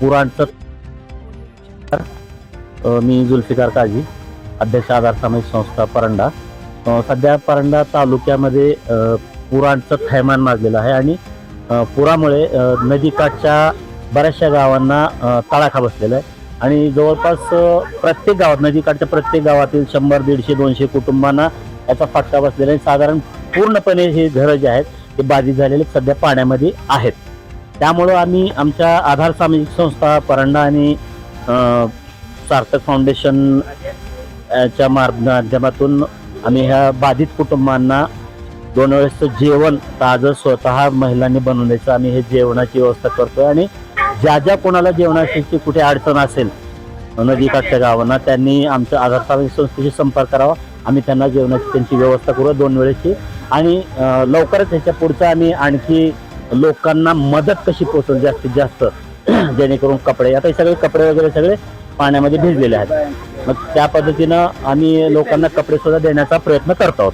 पुराणचं. मी जुल्फिकार काझी अध्यक्ष आधार सामाजिक संस्था परंडा. सध्या परंडा तालुक्यामध्ये अ, पुरांचं थैमान माजलेलं आहे आणि पुरामुळे नदीकाठच्या बऱ्याचशा गावांना अ, तडाखा बसलेला आहे. आणि जवळपास प्रत्येक गावात नदीकाठच्या प्रत्येक गावातील शंभर दीडशे दोनशे कुटुंबांना याचा फटका बसलेला आहे. साधारण पूर्णपणे हे घरं जे आहेत ते बाधित झालेले सध्या पाण्यामध्ये आहेत. त्यामुळं आम्ही आमच्या आधार सामाजिक संस्था परंडा आणि सार्थक फाउंडेशन च्या माध्यमातून आम्ही ह्या बाधित कुटुंबांना दोन वेळेसचं जेवण ताजं स्वतः महिलांनी बनवून द्यायचं आम्ही हे जेवणाची व्यवस्था करतोय आणि ज्या ज्या कोणाला जेवणाची कुठे अडचण असेल नदीकाठच्या गावांना त्यांनी आमच्या आधार सामाजिक संस्थेशी संपर्क करावा. आम्ही त्यांना जेवणाची त्यांची व्यवस्था करू दोन वेळेची. आणि लवकरच ह्याच्या पुढचं आम्ही आणखी लोकांना मदत कशी पोहोचेल जास्तीत जास्त? जेणेकरून कपडे आता हे सगळे कपडे वगैरे सगळे पाण्यामध्ये भिजलेले आहेत. मग त्या पद्धतीनं आम्ही लोकांना कपडे सुद्धा देण्याचा प्रयत्न करत आहोत.